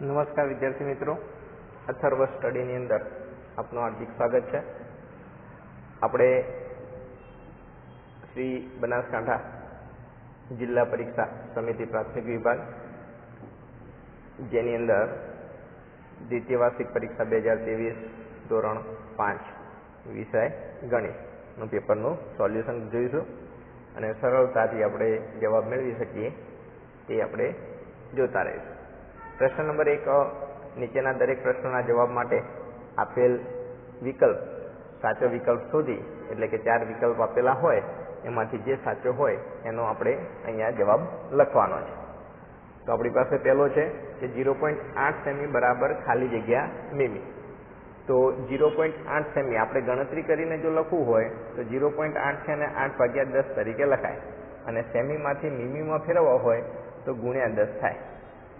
નમસ્કાર વિદ્યાર્થી મિત્રો. અથર્વ સ્ટડીની અંદર આપનું હાર્દિક સ્વાગત છે. આપણે શ્રી બનાસકાંઠા જિલ્લા પરીક્ષા સમિતિ પ્રાથમિક વિભાગ, જેની અંદર દ્વિતીય વાર્ષિક પરીક્ષા બે હજાર ત્રેવીસ ધોરણ પાંચ વિષય ગણિતનું પેપરનું સોલ્યુશન જોઈશું અને સરળતાથી આપણે જવાબ મેળવી શકીએ તે આપણે જોતા રહીશું. પ્રશ્ન નંબર એક નીચેના દરેક પ્રશ્નોના જવાબ માટે આપેલ વિકલ્પ, સાચો વિકલ્પ શોધી, એટલે કે ચાર વિકલ્પ આપેલા હોય, એમાંથી જે સાચો હોય, એનો આપણે અહીંયા જવાબ લખવાનો છે. તો આપણી પાસે પહેલો છે કે ઝીરો પોઈન્ટ આઠ સેમી બરાબર ખાલી જગ્યા મીમી. તો ઝીરો પોઈન્ટ આઠ સેમી આપણે ગણતરી કરીને જો લખવું હોય, તો ઝીરો પોઈન્ટ આઠ છે અને આઠ ભાગ્યા દસ તરીકે લખાય. અને સેમીમાંથી મીમીમાં ફેરવવા હોય, તો ગુણ્યા દસ થાય.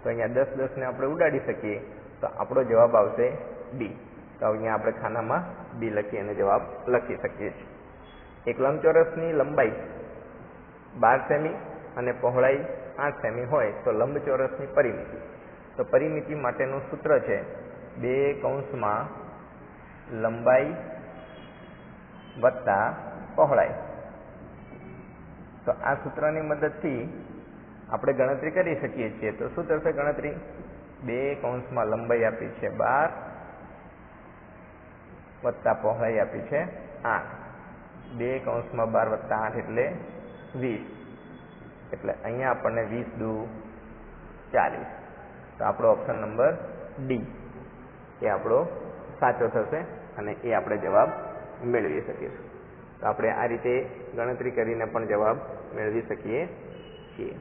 તો અહીંયા દસ દસને આપણે ઉડાડી શકીએ. તો આપણો જવાબ આવશે બી તો અહીંયા આપણે ખાનામાં બી લખી અને જવાબ લખી શકીએ છીએ. એક લંબચોરસની લંબાઈ બાર સેમી અને પહોળાઈ આઠ સેમી હોય તો લંબચોરસની પરિમિતિ. તો પરિમિતિ માટેનું સૂત્ર છે બે કૌંસમાં લંબાઈ વત્તા પહોળાઈ. તો આ સૂત્રની મદદથી આપણે ગણતરી કરી શકીએ છીએ. તો શું થશે ગણતરી? બે કૌંસમાં લંબાઈ આપી છે બાર, વત્તા પહોળાઈ આપી છે આઠ. બે કૌંસમાં બાર વત્તા આઠ એટલે વીસ. એટલે અહીંયા આપણને વીસ દુ ચાલીસ. તો આપણો ઓપ્શન નંબર ડી એ આપણો સાચો થશે અને એ આપણે જવાબ મેળવી શકીશું તો આપણે આ રીતે ગણતરી કરીને પણ જવાબ મેળવી શકીએ છીએ.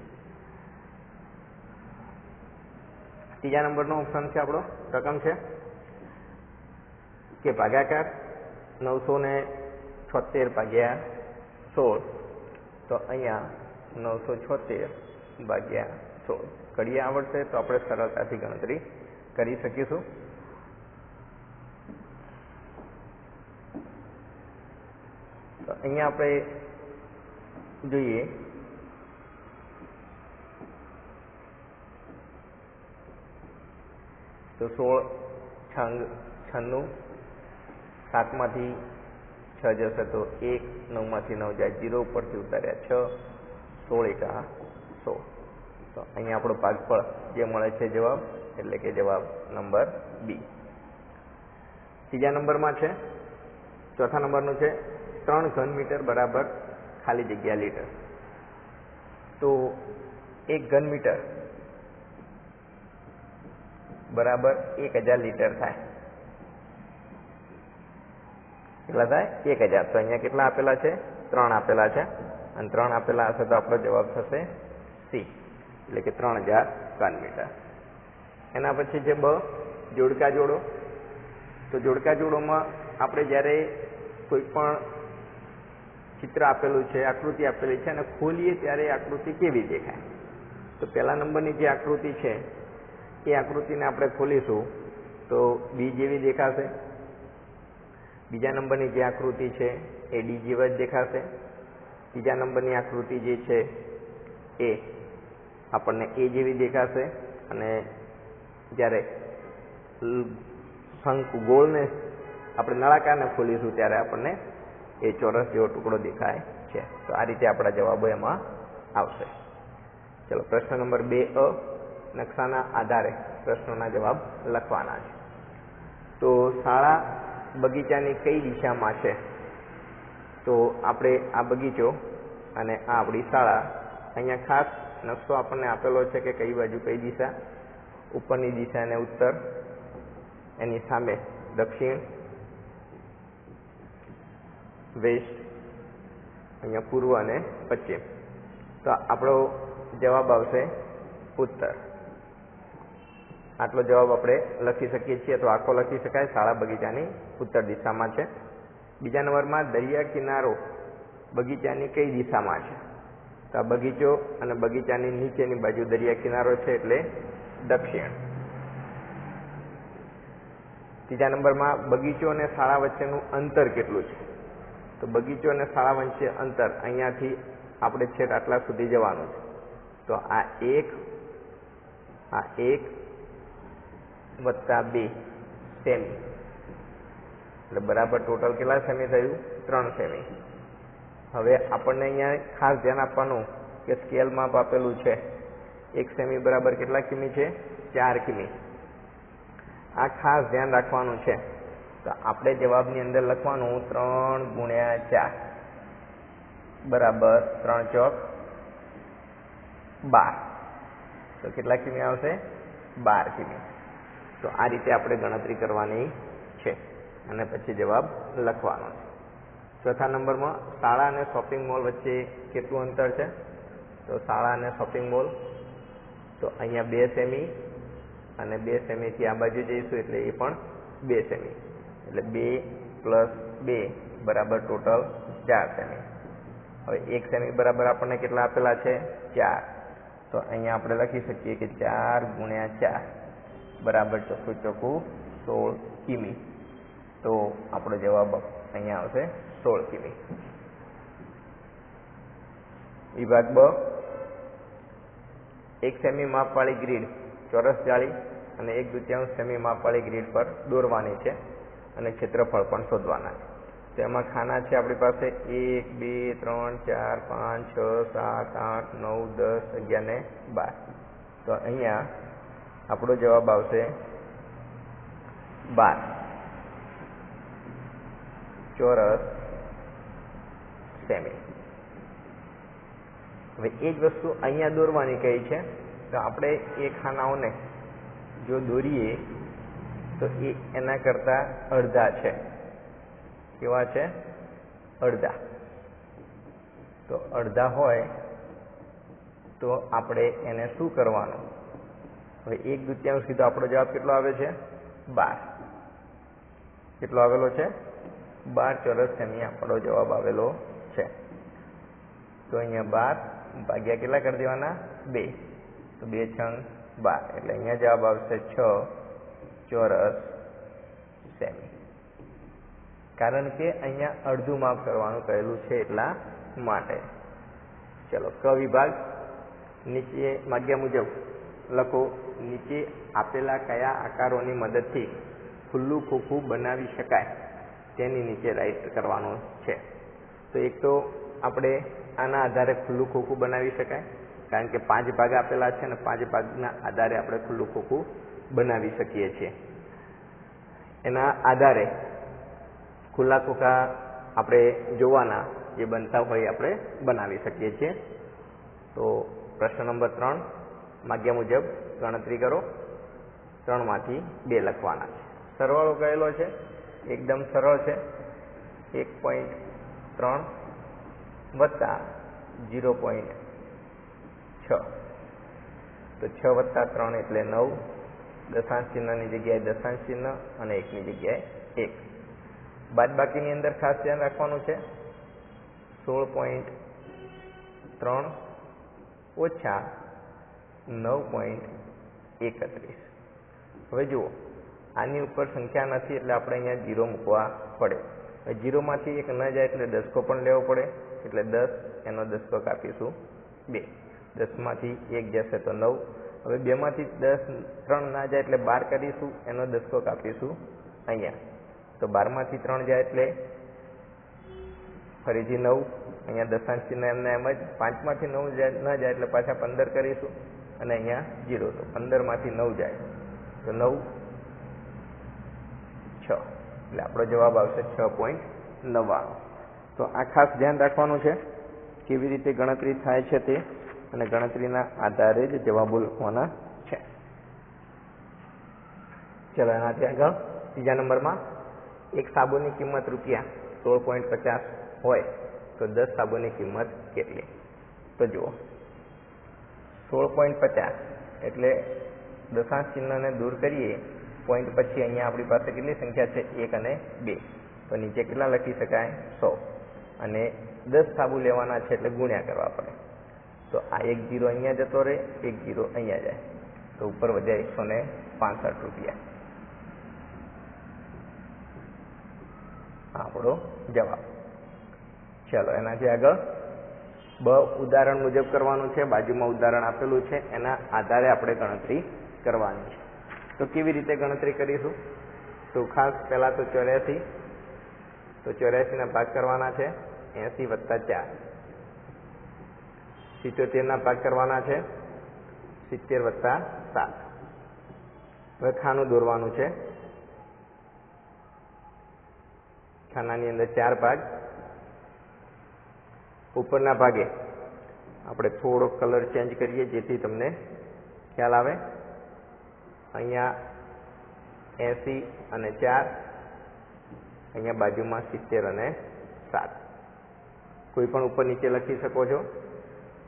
ત્રીજા નંબરનો ઓપ્શન છે આપણો, રકમ છે. કે ભાગાકાર નવસો ને છોતેર ભાગ્યા સોળ. તો અહીંયા નવસો છોતેર ભાગ્યા સોળ. કરીએ આવડશે તો આપણે સરળતાથી ગણતરી કરી શકીશું. તો અહીંયા આપણે જોઈએ તો સોળ છંગ છન્નું, સાતમાંથી છ જશે તો એક, નવમાંથી નવ જાય જીરો ઉપરથી ઉતાર્યા છ, સોળ એકા સોળ. તો અહીંયા આપણો ભાગફળ જે મળે છે જવાબ, એટલે કે જવાબ નંબર બી. ત્રીજા નંબરમાં છે, ચોથા નંબરનું છે, ત્રણ ઘન મીટર બરાબર ખાલી જગ્યા લીટર. તો એક ઘન મીટર બરાબર એક હજાર લીટર થાય. કેટલા થાય? એક હજાર. તો અહીંયા કેટલા આપેલા છે? ત્રણ આપેલા છે. અને ત્રણ આપેલા હશે તો આપણો જવાબ થશે સી એટલે કે ત્રણ હજાર ઘન મીટર. એના પછી છે બ, જોડકા જોડો. તો જોડકા જોડોમાં આપણે જ્યારે કોઈ પણ ચિત્ર આપેલું છે, આકૃતિ આપેલી છે અને ખોલીએ ત્યારે આકૃતિ કેવી દેખાય? તો પહેલા નંબરની જે આકૃતિ છે એ આકૃતિને આપણે ખોલીશું, તો બી જેવી દેખાશે. બીજા નંબરની જે આકૃતિ છે, એ ડી જેવા જ દેખાશે. ત્રીજા નંબરની આકૃતિ જે છે, એ આપણને એ જેવી દેખાશે. અને જ્યારે શંકુ ગોળને આપણે નળાકારને ખોલીશું, ત્યારે આપણને એ ચોરસ જેવો ટુકડો દેખાય છે. તો આ રીતે આપણા જવાબો એમાં આવશે. ચલો, પ્રશ્ન નંબર બે, અ. નકશાના આધારે પ્રશ્નોના જવાબ લખવાના છે. તો શાળા બગીચાની કઈ દિશામાં છે? તો આપણે આ બગીચો અને આ આપણી શાળા, અહીંયા ખાસ નકશો આપણને આપેલો છે કે કઈ બાજુ કઈ દિશા? ઉપરની દિશા અને ઉત્તર, એની સામે દક્ષિણ, વેસ્ટ, અહીંયા પૂર્વ અને પશ્ચિમ. તો આપણો જવાબ આવશે ઉત્તર. આટલો જવાબ આપણે લખી શકીએ છીએ. તો આખો લખી શકાય. શાળા બગીચાની ઉત્તર દિશામાં છે. બીજા નંબરમાં દરિયા કિનારો બગીચાની કઈ દિશામાં છે? તો આ બગીચો અને બગીચાની નીચેની બાજુ દરિયા કિનારો છે એટલે દક્ષિણ. ત્રીજા નંબરમાં બગીચો અને શાળા વચ્ચેનું અંતર કેટલું છે? તો બગીચો અને શાળા વચ્ચે અંતર અહીંયાથી આપણે છેક આટલા સુધી જવાનું છે. તો આ એક આ એક વત્તા બે. સેમી. એટલે બરાબર ટોટલ કેટલા સેમી થયું? ત્રણ સેમી. હવે આપણને અહીંયા ખાસ ધ્યાન આપવાનું કે સ્કેલ માપ આપેલું છે. એક સેમી બરાબર કેટલા કિમી છે? ચાર કિમી. આ ખાસ ધ્યાન રાખવાનું છે. તો આપણે જવાબની અંદર લખવાનું ત્રણ ગુણ્યા ચાર. બરાબર ત્રણ ચોક બાર. તો કેટલા કિમી આવશે? બાર કિમી. તો આ રીતે આપણે ગણતરી કરવાની છે. અને પછી જવાબ લખવાનો છે. ચોથા નંબરમાં શાળા અને શોપિંગ મોલ વચ્ચે કેટલું અંતર છે? તો શાળા અને શોપિંગ મોલ તો અહીંયા બે સેમી અને બે સેમીથી આ બાજુ જઈશું એટલે એ પણ બે સેમી એટલે બે પ્લસ બે બરાબર ટોટલ ચાર સેમી હવે એક સેમી બરાબર આપણને કેટલા આપેલા છે? ચાર. તો અહીંયા આપણે લખી શકીએ કે ચાર ગુણ્યા ચાર. બરાબર ચોખ્ખું ચોખ્ખું સોળ કિમી. તો આપણો જવાબ અહીંયા આવશે સોળ કિમી. વિભાગ બ. એક સેમી માપવાળી ગ્રીડ ચોરસ જાળી અને એક દ્વિતીયાંશ સેમી માપવાળી ગ્રીડ પર દોરવાની છે અને ક્ષેત્રફળ પણ શોધવાના છે. એમાં ખાના છે આપણી પાસે એક, બે, ત્રણ, ચાર, પાંચ, છ, સાત, આઠ, નવ, દસ, અગિયાર ને બાર. તો અહીંયા આપણો જવાબ આવશે બાર. ચોરસ સેમી. હવે એ જ વસ્તુ અહીંયા દોરવાની કહી છે? તો આપણે એ ખાનાઓને જો દોરીએ, તો એ એના કરતા અડધા છે. કેવા છે? અડધા. તો અડધા હોય તો આપણે એને શું કરવાનું? હવે એક દ્વિતીયાંશ સીધો આપણો જવાબ કેટલો આવે છે? બાર. કેટલો આવેલો છે? બાર. ચોરસ સેમી આપણો જવાબ આવેલો છે. તો અહીંયા બાર ભાગ્યા કેટલા કરી દેવાના? બે. તો બે છંગ બાર. એટલે અહીંયા જવાબ આવશે છ ચોરસ સેમી. કારણ કે અહીંયા અડધું માપ કરવાનું કહેલું છે એટલા માટે. ચલો ક વિભાગ નીચે માગ્યા મુજબ. લખો નીચે આપેલા કયા આકારોની મદદથી ખુલ્લું ખોખું બનાવી શકાય તેની નીચે રાઈટ કરવાનું છે. તો એક તો આપણે આના આધારે ખુલ્લું ખોખું બનાવી શકાય, કારણ કે પાંચ ભાગ આપેલા છે અને પાંચ ભાગના આધારે આપણે ખુલ્લું ખોખું બનાવી શકીએ છીએ. એના આધારે ખુલ્લા ખોખા આપણે જોવાના જે બનતા હોય આપણે બનાવી શકીએ છીએ. તો પ્રશ્ન નંબર ત્રણ માગ્યા મુજબ ગણતરી કરો. ત્રણમાંથી બે લખવાના છે. સરવાળો કહેલો છે? એકદમ સરળ છે. એક પોઈન્ટ ત્રણ વત્તા જીરો પોઈન્ટ છ. તો છ વત્તા ત્રણ એટલે નવ. દશાંશ ચિહ્નની જગ્યાએ દશાંશ ચિહ્ન અને એકની જગ્યાએ એક. બાદબાકીની અંદર ખાસ ધ્યાન રાખવાનું છે. સોળ પોઈન્ટ ત્રણ ઓછા નવ પોઈન્ટ એકત્રીસ. હવે જુઓ, આની ઉપર સંખ્યા નથી એટલે આપણે અહીંયા જીરો મૂકવા પડે. જીરોમાંથી એક ન જાય એટલે દસકો પણ લેવો પડે. એટલે દસ, એનો દસકો કાપીશું બે. દસમાંથી એક જશે તો નવ. હવે બેમાંથી દસ, ત્રણ ના જાય એટલે બાર કરીશું, એનો દસકો કાપીશું અહીંયા. તો બારમાંથી ત્રણ જાય એટલે ફરીથી નવ. અહીંયા દશાંશ ચિહ્ન એમને એમ જ. પાંચમાંથી નવ ન જાય એટલે પાછા પંદર કરીશું. અને અહીંયા જીરો તો પંદરમાંથી નવ જાય. તો નવ, છ. એટલે આપણો જવાબ આવશે છ પોઈન્ટ નવ્વાણું. તો આ ખાસ ધ્યાન રાખવાનું છે કેવી રીતે ગણતરી થાય છે તે અને ગણતરીના આધારે જ જવાબો લખવાના છે. ચલો, એનાથી આગળ ત્રીજા નંબરમાં એક સાબુની કિંમત રૂપિયા સોળ પોઈન્ટ પચાસ હોય તો દસ સાબુની કિંમત કેટલી? તો જુઓ. સોળ પોઈન્ટ પચાસ. એટલે દશાંશ ચિહ્નને દૂર કરીએ, પોઈન્ટ પછી અહીંયા આપણી પાસે કેટલી સંખ્યા છે? એક અને બે. તો નીચે કેટલા લખી શકાય? સો. અને દસ સાબુ લેવાના છે એટલે ગુણ્યા કરવા પડે. તો આ એક જીરો અહીંયા જતો રહે, એક જીરો અહીંયા જાય. તો ઉપર વધ્યા એકસો ને પાસઠ રૂપિયા. આપણો જવાબ. ચાલો, એનાથી આગળ બ ઉદાહરણ મુજબ કરવાનું છે, બાજુમાં ઉદાહરણ આપેલું છે, એના આધારે આપણે ગણતરી કરવાની છે. તો કેવી રીતે ગણતરી કરીશું? તો ખાસ પહેલાં તો ચોર્યાસી, તો ચોર્યાસીના ભાગ કરવાના છે, એસી વત્તા ચાર. સિત્યોતેરના ભાગ કરવાના છે, સિત્તેર વત્તા સાત. હવે ખાનું દોરવાનું છે. ખાનાની અંદર ચાર ભાગ ઉપરના ભાગે. આપણે થોડો કલર ચેન્જ કરીએ જેથી તમને ખ્યાલ આવે. અહીંયા એસી અને ચાર, અહીંયા બાજુમાં સિત્તેર અને સાત. કોઈ પણ ઉપર નીચે લખી શકો છો.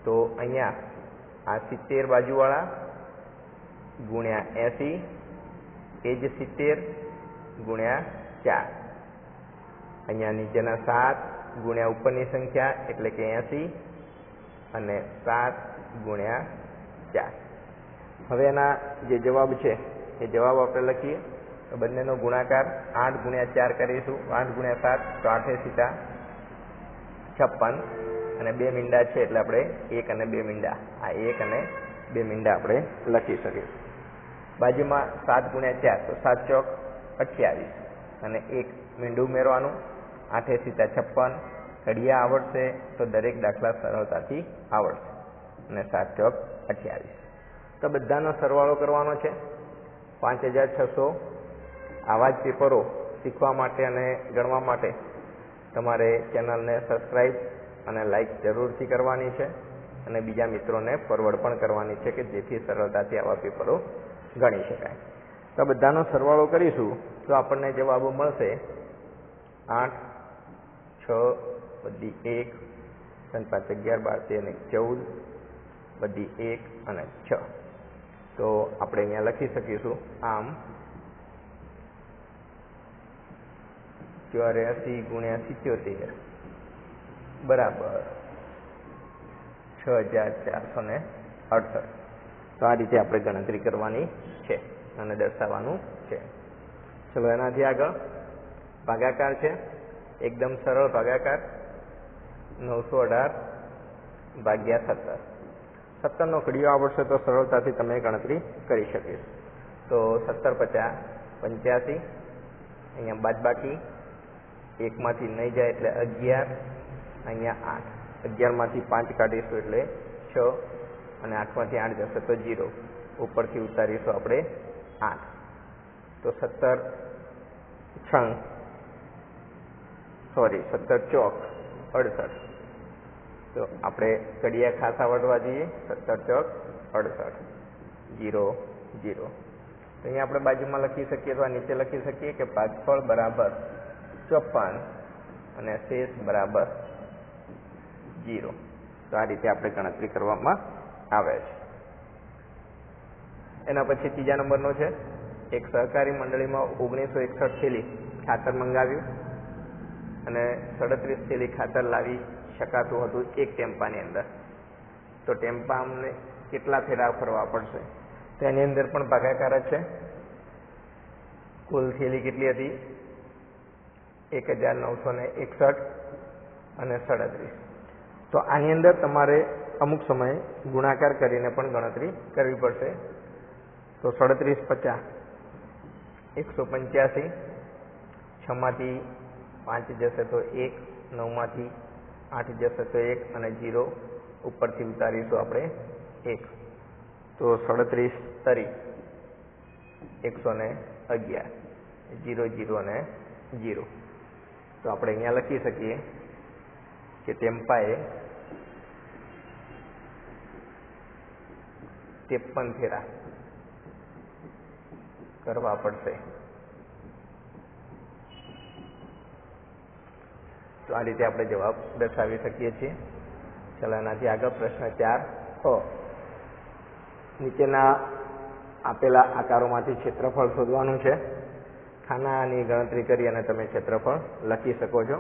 તો અહીંયા આ સિત્તેર બાજુવાળા ગુણ્યા એસી, એ જ સિત્તેર ગુણ્યા ચાર. અહીંયા નીચેના સાત ગુણ્યા ઉપરની સંખ્યા એટલે કે એસી અને સાત ગુણ્યા ચાર. હવે એના જે જવાબ છે, એ જવાબ આપણે લખીએ. તો બંનેનો ગુણાકાર આઠ ગુણ્યા ચાર કરીશું. આઠ ગુણ્યા સાત, તો આઠે સીતા છપ્પન. અને બે મીંડા છે એટલે આપણે એક અને બે મીંડા. આ એક અને બે મીંડા આપણે લખી શકીએ. બાજુમાં સાત ગુણ્યા ચાર, તો સાત ચોક અઠ્યાવીસ. અને એક મીંડું ઉમેરવાનું. આઠે સીતા છપ્પન, ઘડિયા આવડશે તો દરેક દાખલા સરળતાથી આવડશે. અને સાત ચોક અઠ્યાવીસ. તો બધાનો સરવાળો કરવાનો છે. પાંચ હજાર છસો. આવા જ પેપરો શીખવા માટે અને ગણવા માટે તમારે ચેનલને સબસ્ક્રાઈબ અને લાઈક જરૂરથી કરવાની છે. અને બીજા મિત્રોને ફોરવર્ડ પણ કરવાની છે કે જેથી સરળતાથી આવા પેપરો ગણી શકાય. તો બધાનો સરવાળો કરીશું તો આપણને જવાબો મળશે આઠ બધી એક પાંચ અગિયાર, બાર, તેર ને ચૌદ, બધી એક અને છ. તો આપણે અહીંયા લખી શકીશું, આમ, ચોર્યાસી ગુણ્યા સિત્યોતેર. બરાબર. છ હજાર ચારસો ને અડસઠ. તો આ રીતે આપણે ગણતરી કરવાની છે અને દર્શાવવાનું છે. ચલો એનાથી આગળ. ભાગાકાર છે. એકદમ સરળ ભાગાકાર, નવસો અઢાર ભાગ્યા સત્તર. સત્તરનો ઘડીઓ આવડશે તો સરળતાથી તમે ગણતરી કરી શકીશ. તો સત્તર પચાસ, પંચ્યાસી, અહીંયા બાદબાકી એકમાંથી નહીં જાય એટલે અગિયાર, અહીંયા આઠ. અગિયારમાંથી પાંચ કાઢીશું એટલે છ અને આઠમાંથી આઠ જશે તો જીરો. ઉપરથી ઉતારીશું આપણે આઠ. તો સત્તર છંગ સોરી સત્તર ચોક, અડસઠ. તો આપણે કડિયા ખાસ આવડવા જોઈએ સત્તર ચોક, અડસઠ. Zero zero. તો અહીંયા આપણે બાજુમાં લખી શકીએ આ નીચે લખી શકીએ કે ભાગફળ બરાબર ચોપન અને શેષ બરાબર જીરો. તો આ રીતે આપણે ગણતરી કરવામાં આવે છે. એના પછી ત્રીજા નંબરનો છે, એક સહકારી મંડળીમાં ઓગણીસો એકસઠ થેલી ખાતર મંગાવ્યું. અને સડત્રીસ થેલી ખાતર લાવી શકાતું હતું એક ટેમ્પાની અંદર. તો ટેમ્પા અમને કેટલા ફેરા ફરવા પડશે? તેની અંદર પણ ભાગાકાર જ છે. કુલ થેલી કેટલી હતી? એક હજાર નવસો ને એકસઠ અને સડત્રીસ. તો આની અંદર તમારે અમુક સમયે ગુણાકાર કરીને પણ ગણતરી કરવી પડશે. તો સડત્રીસ પચાસ, એકસો પંચ્યાસી, છમાંથી પાંચ જશે તો એક, નવમાંથી આઠ જશે તો એક અને જીરો ઉપરથી ઉતારીશું આપણે એક. તો સડત્રીસ તરી, એકસો ને અગિયાર. જીરો જીરો ને જીરો. તો આપણે અહીંયા લખી શકીએ કે ટેમ્પાએ ત્રેપન ફેરા કરવા પડશે. તો આ રીતે આપણે જવાબ દર્શાવી શકીએ છીએ. ચાલો એનાથી આગળ પ્રશ્ન ચાર. હ. નીચેના આપેલા આકારોમાંથી ક્ષેત્રફળ શોધવાનું છે. ખાનાની ગણતરી કરી અને તમે ક્ષેત્રફળ લખી શકો છો.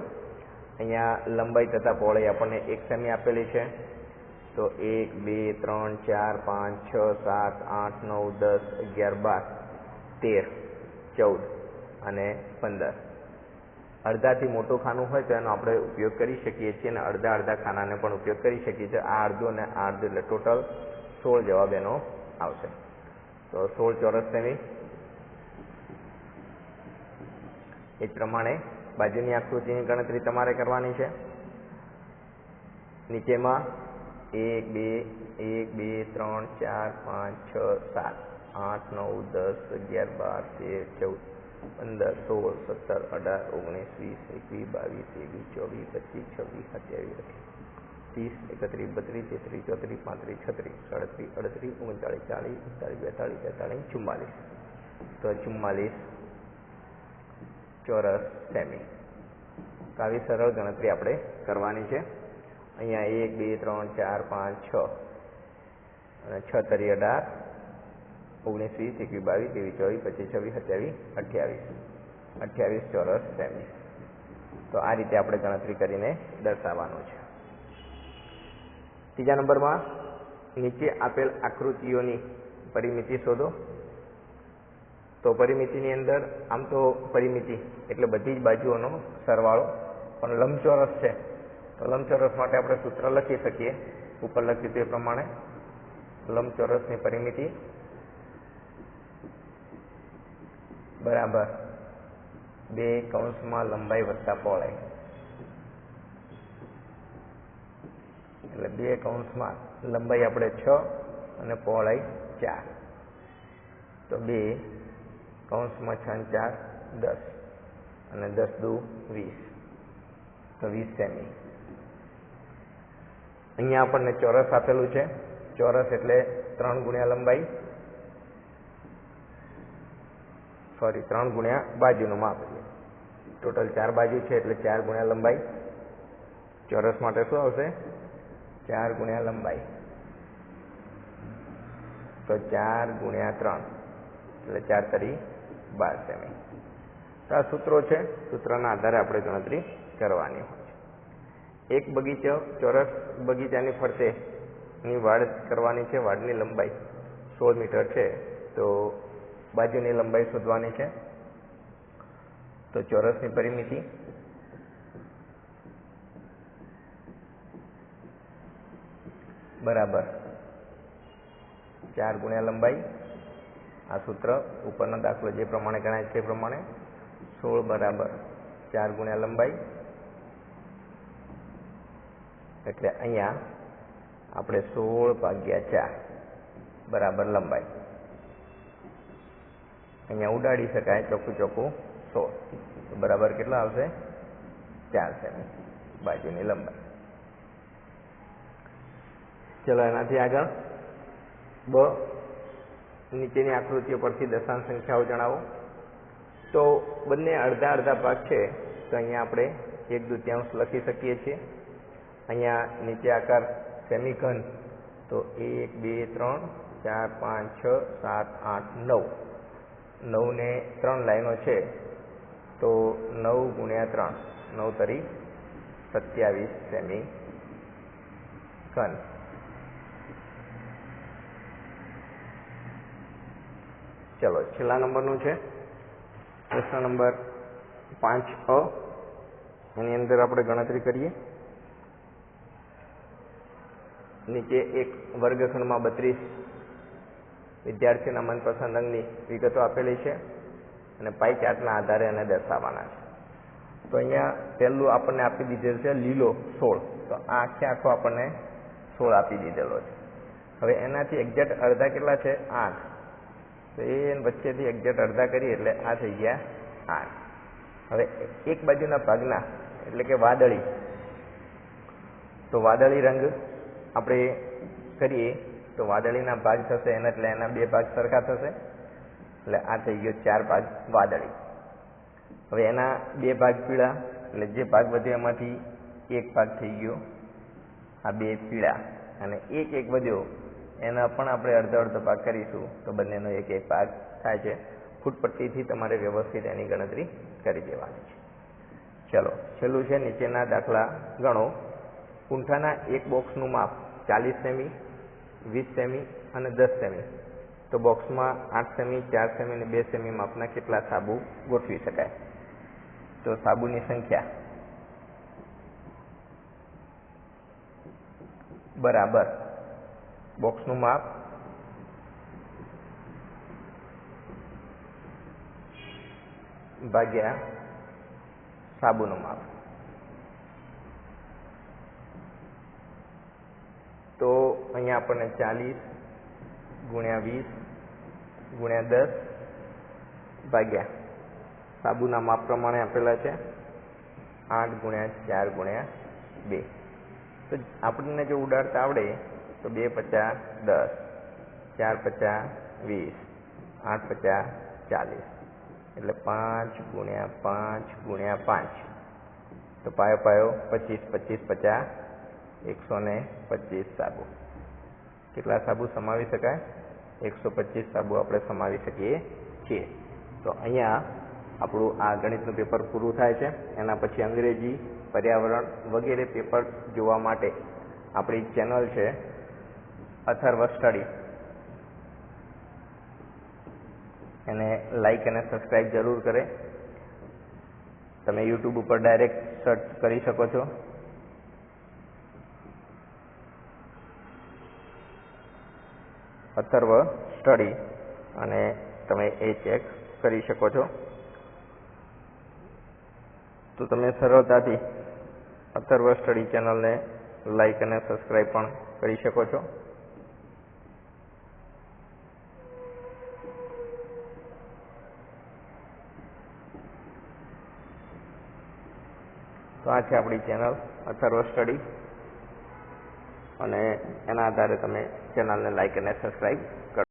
અહીંયા લંબાઈ તથા પહોળાઈ આપણને એક સેમી આપેલી છે. તો એક, બે, ત્રણ, ચાર, પાંચ, છ, સાત, આઠ, નવ, દસ, અગિયાર, બાર, તેર, ચૌદ અને પંદર. અડધાથી મોટું ખાનું હોય તો એનો આપણે ઉપયોગ કરી શકીએ છીએ અને અડધા અડધા ખાનાને પણ ઉપયોગ કરી શકીએ છીએ. આ અડધો અને આ અડધો એટલે ટોટલ સોળ જવાબ એનો આવશે. તો સોળ ચોરસ તેની એ પ્રમાણે બાજુની આકૃતિની ગણતરી તમારે કરવાની છે. નીચેમાં એક, બે એક, બે, ત્રણ, ચાર, પાંચ, છ, સાત, આઠ, નવ, દસ, અગિયાર, બાર, તેર, ચૌદ પંદર, સોળ, સત્તર, અઢાર, ઓગણીસ, વીસ, એકવીસ, બાવીસ, ત્રેવીસ, ચોવીસ, પચીસ, છવ્વીસ, સત્યાવીસ ત્રીસ, એકત્રીસ, બત્રીસ, તેત્રીસ, ચોત્રીસ, પાંત્રીસ, છત્રીસ, સાડત્રીસ, અડત્રીસ, ઓગણચાળીસ, ચાલીસ એકતાલીસ બેતાલીસ તેતાલીસ ચુમ્માલીસ. તો ચુમ્માલીસ ચોરસ સેમી. તો આવી સરળ ગણતરી આપણે કરવાની છે. અહીંયા એક, બે, ત્રણ, ચાર, પાંચ, છ. અને છ તરી અઢાર. ઓગણીસ વીસ એકવીસ બાવીસ ત્રેવીસ ચોવીસ પચીસ છવ્વીસ સત્યાવીસ અઠ્યાવીસ. અઠ્યાવીસ ચોરસ સેમી તો આ રીતે આપણે ગણતરી કરીને દર્શાવવાનું છે. ત્રીજા નંબરમાં નીચે આપેલ આકૃતિઓની પરિમિતિ શોધો. તો પરિમિતિની અંદર આમ તો પરિમિતિ એટલે બધી જ બાજુઓનો સરવાળો, પણ લંબચોરસ છે. તો લંબચોરસ માટે આપણે સૂત્ર લખી શકીએ. ઉપર લખ્યું તે પ્રમાણે લંબચોરસની પરિમિતિ બરાબર. બે કૌંસમાં લંબાઈ વત્તા પહોળાઈ એટલે બે કૌંસમાં લંબાઈ આપણે છ અને પહોળાઈ ચાર. તો બે કૌંસમાં છ ચાર દસ. અને દસ દુ વીસ. તો વીસ સેમી. અહીંયા આપણને ચોરસ આપેલું છે. ચોરસ એટલે ત્રણ ગુણ્યા લંબાઈ. સોરી ત્રણ ગુણ્યા બાજુનું માપ ટોટલ ચાર બાજુ છે એટલે ચાર ગુણ્યા લંબાઈ. ચોરસ માટે શું આવશે? ચાર ગુણ્યા લંબાઈ. તો ચાર ગુણ્યા ત્રણ. એટલે ચાર તરી બાર સેમી. તો આ સૂત્રો છે. સૂત્રના આધારે આપણે ગણતરી કરવાની હોય છે. એક બગીચો ચોરસ બગીચાની ફરતે ની વાડ કરવાની છે. વાડની લંબાઈ સોળ મીટર છે. તો બાજુની લંબાઈ શોધવાની છે. તો ચોરસની પરિમિતિ. બરાબર. ચાર ગુણ્યા લંબાઈ. આ સૂત્ર ઉપરનો દાખલો જે પ્રમાણે ગણાય એ પ્રમાણે સોળ બરાબર. ચાર ગુણ્યા લંબાઈ. એટલે અહીંયા આપણે સોળ ભાગ્યા ચાર બરાબર લંબાઈ. અહીંયા ઉડાડી શકાય, ચોખ્ખું ચોખ્ખું. સો, બરાબર કેટલા આવશે? ચાર સેમી બાજુની લંબાઈ. ચલો, એનાથી આગળ. બ, નીચેની આકૃતિઓ પરથી દશાંશ સંખ્યાઓ જણાવો. તો બંને અડધા અડધા ભાગ છે, તો અહીંયા આપણે એક દુત્યાંશ લખી શકીએ છીએ. અહીંયા નીચે આકાર સેમિકન તો એક, બે, ત્રણ, ચાર, પાંચ, છ, સાત, આઠ, નવ. નવ ને ત્રણ લાઈનો છે, તો નવ ગુણ્યા ત્રણ, નવ તરી સત્યાવીસ સેમી ઘન. ચલો, છેલ્લા નંબરનું છે. પ્રશ્ન નંબર પાંચ અ. એની અંદર આપણે ગણતરી કરીએ. નીચે એક વર્ગખંડમાં બત્રીસ વિદ્યાર્થીઓના મનપસંદ અંગની વિગતો આપેલી છે અને પાઈ ચાર્ટના આધારે એને દર્શાવવાના છે. તો અહીંયા પહેલું આપણને આપી દીધેલ છે લીલો સોળ. તો આ આખે આખો આપણને સોળ આપી દીધેલો છે. હવે એનાથી એક્ઝેક્ટ અડધા કેટલા છે? આઠ. તો એ વચ્ચેથી એક્ઝેક્ટ અડધા કરીએ એટલે આ થઈ ગયા આઠ. હવે એક બાજુના ભાગના, એટલે કે વાદળી. તો વાદળી રંગ આપણે કરીએ તો વાદળીના ભાગ થશે એના એટલે એના બે ભાગ સરખા થશે. એટલે આ થઈ ગયો ચાર ભાગ વાદળી. હવે એના બે ભાગ પીળા, એટલે જે ભાગ વધ્યો એમાંથી એક ભાગ થઈ ગયો આ બે પીળા. અને એક એક વધ્યો, એના પણ આપણે અડધો અડધો ભાગ કરીશું, તો બંનેનો એક એક ભાગ થાય છે. ફૂટપટ્ટીથી તમારે વ્યવસ્થિત એની ગણતરી કરી દેવાની છે. ચલો, છેલ્લું છે નીચેના દાખલા ગણો. કુંઠાના એક બોક્સનું માપ ચાલીસ સેમી વીસ સેમી અને દસ સેમી તો બોક્સમાં આઠ સેમી ચાર સેમી અને બે સેમી માપના કેટલા સાબુ ગોઠવી શકાય? તો સાબુની સંખ્યા. બરાબર. બોક્સનું માપ. ભાગ્યા સાબુનું માપ તો અહીંયા આપણને ચાલીસ ગુણ્યા વીસ ગુણ્યા દસ ભાગ્યા. સાબુના માપ પ્રમાણે આપેલા છે. આઠ ગુણ્યા ચાર ગુણ્યા બે. તો આપણને જો ઉડાડતા આવડે, તો બે પચાસ દસ, ચાર પચાસ વીસ, આઠ પચાસ ચાલીસ. એટલે પાંચ ગુણ્યા પાંચ ગુણ્યા પાંચ. તો પાયો પાયો પચીસ પચીસ, પચાસ, એકસો ને પચીસ સાબુ. કેટલા સાબુ સમાવી શકાય? એકસો પચીસ સાબુ આપણે સમાવી શકીએ છીએ. તો અહીંયા આપણું આ ગણિતનું પેપર પૂરું થાય છે. એના પછી અંગ્રેજી, પર્યાવરણ વગેરે પેપર જોવા માટે આપણી ચેનલ છે અથર્વ સ્ટડી. એને લાઈક અને સબસ્ક્રાઈબ જરૂર કરે. તમે યુટ્યુબ ઉપર ડાયરેક્ટ સર્ચ કરી શકો છો. અથર્વ સ્ટડી અને તમે એ ચેક કરી શકો છો. તો તમે સરળતાથી અથર્વ સ્ટડી ચેનલને લાઈક અને સબસ્ક્રાઈબ પણ કરી શકો છો. તો આ છે આપણી ચેનલ અથર્વ સ્ટડી અને એના આધારે તમે ચેનલને લાઇક અને સબસ્ક્રાઇબ કરો.